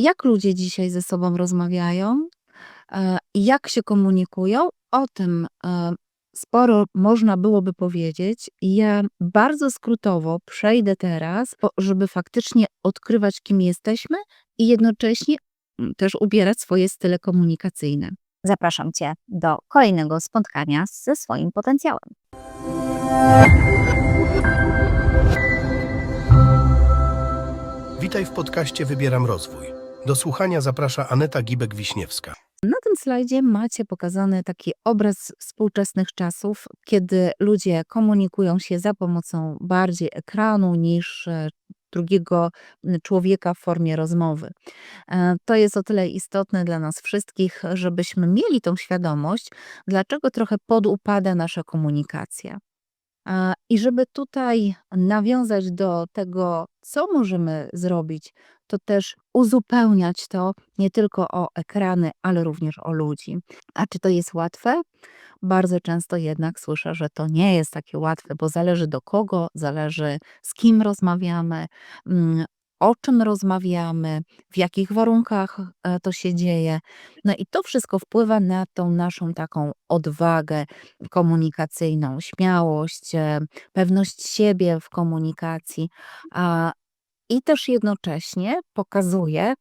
Jak ludzie dzisiaj ze sobą rozmawiają, e, jak się komunikują, o tym, e, sporo można byłoby powiedzieć. Ja bardzo skrótowo przejdę teraz, żeby faktycznie odkrywać, kim jesteśmy i jednocześnie, mm, też ubierać swoje style komunikacyjne. Zapraszam Cię do kolejnego spotkania ze swoim potencjałem. Witaj w podcaście Wybieram Rozwój. Do słuchania zaprasza Aneta Gibek-Wiśniewska. Na tym slajdzie macie pokazany taki obraz współczesnych czasów, kiedy ludzie komunikują się za pomocą bardziej ekranu niż e, drugiego człowieka w formie rozmowy. E, To jest o tyle istotne dla nas wszystkich, żebyśmy mieli tą świadomość, dlaczego trochę podupada nasza komunikacja. A, I żeby tutaj nawiązać do tego, co możemy zrobić, to też uzupełniać to nie tylko o ekrany, ale również o ludzi. A czy to jest łatwe? Bardzo często jednak słyszę, że to nie jest takie łatwe, bo zależy do kogo, zależy z kim rozmawiamy, mm, o czym rozmawiamy, w jakich warunkach e, to się dzieje. No i to wszystko wpływa na tą naszą taką odwagę komunikacyjną, śmiałość, e, pewność siebie w komunikacji. I też jednocześnie pokazuje,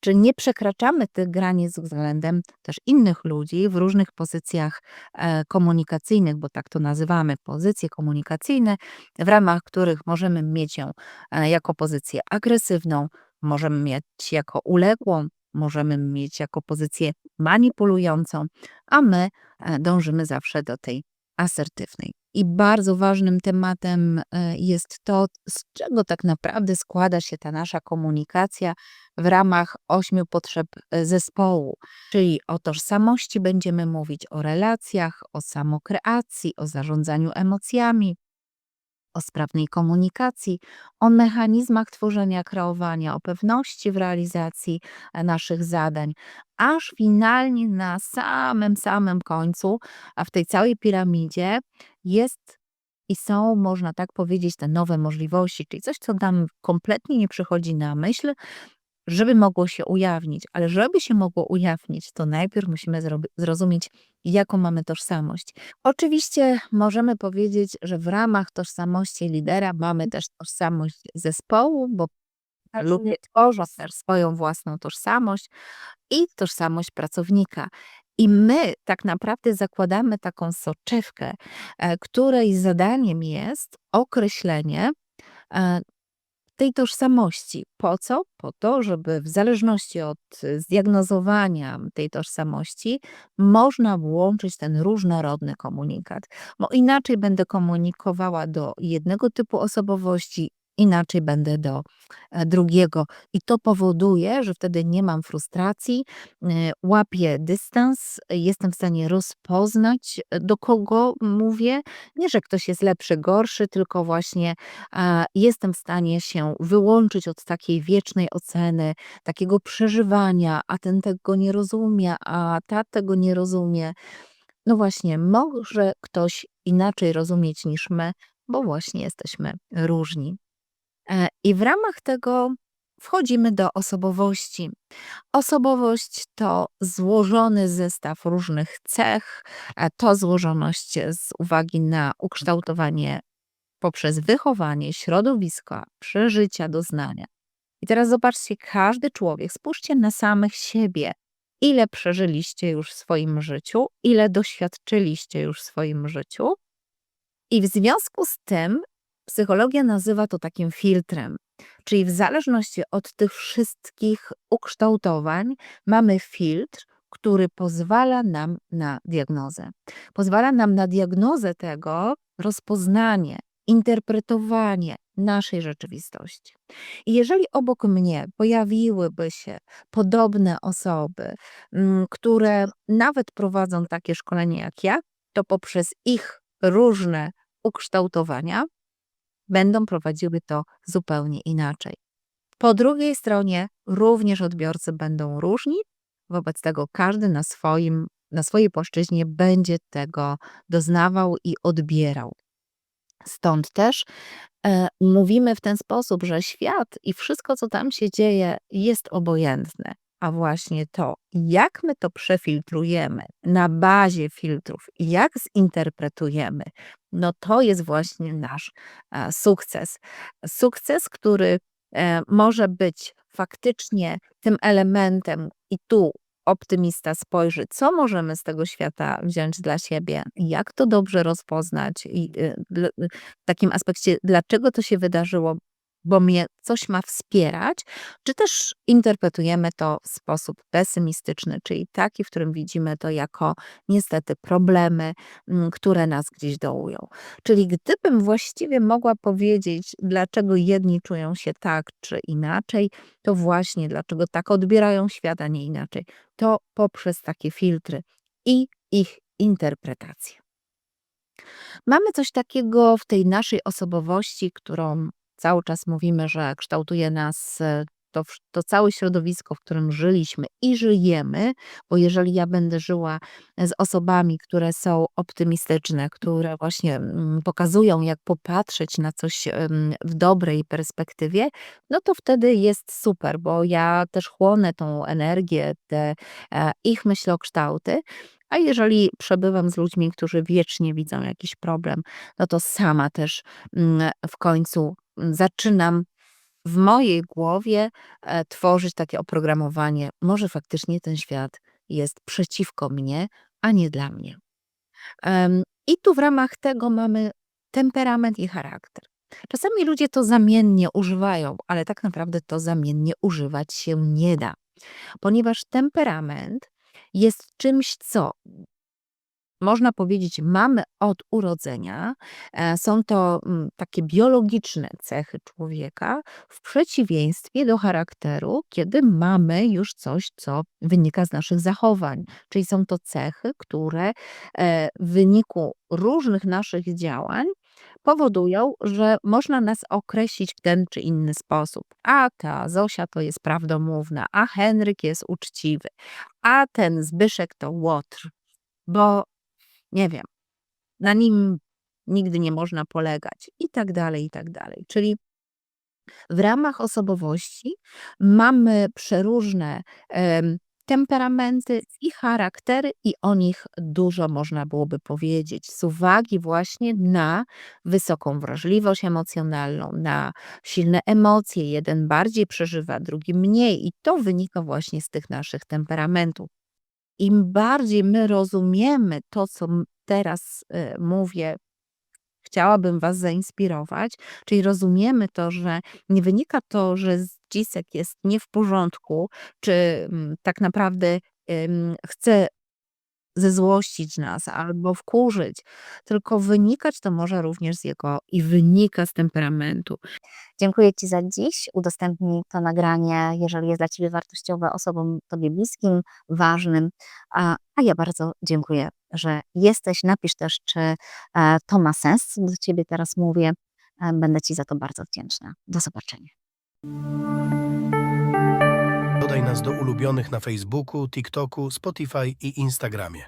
czy nie przekraczamy tych granic względem też innych ludzi w różnych pozycjach e, komunikacyjnych, bo tak to nazywamy, pozycje komunikacyjne, w ramach których możemy mieć ją e, jako pozycję agresywną, możemy mieć jako uległą, możemy mieć jako pozycję manipulującą, a my e, dążymy zawsze do tej asertywnej. I bardzo ważnym tematem e, jest to, z czego tak naprawdę składa się ta nasza komunikacja w ramach ośmiu potrzeb e, zespołu. Czyli o tożsamości będziemy mówić, o relacjach, o samokreacji, o zarządzaniu emocjami, o sprawnej komunikacji, o mechanizmach tworzenia, kreowania, o pewności w realizacji e, naszych zadań, aż finalnie na samym, samym końcu, a w tej całej piramidzie jest i są, można tak powiedzieć, te nowe możliwości, czyli coś, co nam kompletnie nie przychodzi na myśl, żeby mogło się ujawnić. Ale żeby się mogło ujawnić, to najpierw musimy zrozumieć, jaką mamy tożsamość. Oczywiście możemy powiedzieć, że w ramach tożsamości lidera mamy też tożsamość zespołu, bo ludzie tworzą też swoją własną tożsamość i tożsamość pracownika. I my tak naprawdę zakładamy taką soczewkę, e, której zadaniem jest określenie e, tej tożsamości. Po co? Po to, żeby w zależności od y, zdiagnozowania tej tożsamości można włączyć ten różnorodny komunikat. Bo inaczej będę komunikowała do jednego typu osobowości, inaczej będę do e, drugiego. I to powoduje, że wtedy nie mam frustracji, y, łapię dystans, jestem w stanie rozpoznać, e, do kogo mówię. Nie, że ktoś jest lepszy, gorszy, tylko właśnie jestem w stanie się wyłączyć od takiej wiecznej oceny, takiego przeżywania, a ten tego nie rozumie, a ta tego nie rozumie. No właśnie, może ktoś inaczej rozumieć niż my, bo właśnie jesteśmy różni. E, I w ramach tego wchodzimy do osobowości. Osobowość to złożony zestaw różnych cech. e, To złożoność z uwagi na ukształtowanie poprzez wychowanie, środowisko, przeżycia, doznania. I teraz zobaczcie, każdy człowiek, spójrzcie na samych siebie. Ile przeżyliście już w swoim życiu, ile doświadczyliście już w swoim życiu. I w związku z tym psychologia nazywa to takim filtrem. Czyli w zależności od tych wszystkich ukształtowań mamy filtr, który pozwala nam na diagnozę. Pozwala nam na diagnozę tego, rozpoznanie, interpretowanie naszej rzeczywistości. I jeżeli obok mnie pojawiłyby się podobne osoby, mm, które nawet prowadzą takie szkolenie jak ja, to poprzez ich różne ukształtowania będą prowadziły to zupełnie inaczej. Po drugiej stronie również odbiorcy będą różni, wobec tego każdy na, swoim, na swojej płaszczyźnie będzie tego doznawał i odbierał. Stąd też e, mówimy w ten sposób, że świat i wszystko, co tam się dzieje, jest obojętne. A właśnie to, jak my to przefiltrujemy na bazie filtrów i jak zinterpretujemy, no to jest właśnie nasz e, sukces. Sukces, który e, może być faktycznie tym elementem, i tu optymista spojrzy, co możemy z tego świata wziąć dla siebie, jak to dobrze rozpoznać i y, y, w takim aspekcie, dlaczego to się wydarzyło, bo mnie coś ma wspierać, czy też interpretujemy to w sposób pesymistyczny, czyli taki, w którym widzimy to jako niestety problemy, mm, które nas gdzieś dołują. Czyli gdybym właściwie mogła powiedzieć, dlaczego jedni czują się tak czy inaczej, to właśnie dlaczego tak odbierają świat, a nie inaczej, to poprzez takie filtry i ich interpretację. Mamy coś takiego w tej naszej osobowości, którą cały czas mówimy, że kształtuje nas e, to, to całe środowisko, w którym żyliśmy i żyjemy, bo jeżeli ja będę żyła z osobami, które są optymistyczne, które właśnie mm, pokazują, jak popatrzeć na coś w dobrej perspektywie, no to wtedy jest super, bo ja też chłonę tą energię, te e, ich myślokształty. A jeżeli przebywam z ludźmi, którzy wiecznie widzą jakiś problem, no to sama też mm, w końcu zaczynam w mojej głowie e, tworzyć takie oprogramowanie. Może faktycznie ten świat jest przeciwko mnie, a nie dla mnie. I tu w ramach tego mamy temperament i charakter. Czasami ludzie to zamiennie używają, ale tak naprawdę to zamiennie używać się nie da, ponieważ temperament jest czymś, co można powiedzieć, mamy od urodzenia. E, Są to mm, takie biologiczne cechy człowieka, w przeciwieństwie do charakteru, kiedy mamy już coś, co wynika z naszych zachowań. Czyli są to cechy, które e, w wyniku różnych naszych działań powodują, że można nas określić w ten czy inny sposób. A ta Zosia to jest prawdomówna, a Henryk jest uczciwy, a ten Zbyszek to łotr, bo nie wiem, na nim nigdy nie można polegać i tak dalej, i tak dalej. Czyli w ramach osobowości mamy przeróżne em, temperamenty i charaktery, i o nich dużo można byłoby powiedzieć, z uwagi właśnie na wysoką wrażliwość emocjonalną, na silne emocje. Jeden bardziej przeżywa, drugi mniej, i to wynika właśnie z tych naszych temperamentów. Im bardziej my rozumiemy to, co teraz y, mówię, chciałabym Was zainspirować, czyli rozumiemy to, że nie wynika to, że Zdzisek jest nie w porządku, czy mm, tak naprawdę chce zezłościć nas albo wkurzyć, tylko wynikać to może również z jego i wynika z temperamentu. Dziękuję Ci za dziś. Udostępnij to nagranie, jeżeli jest dla Ciebie wartościowe osobom Tobie bliskim, ważnym. A, a ja bardzo dziękuję, że jesteś. Napisz też, czy e, to ma sens, co do Ciebie teraz mówię. E, Będę Ci za to bardzo wdzięczna. Do zobaczenia. Dodaj nas do ulubionych na Facebooku, TikToku, Spotify i Instagramie.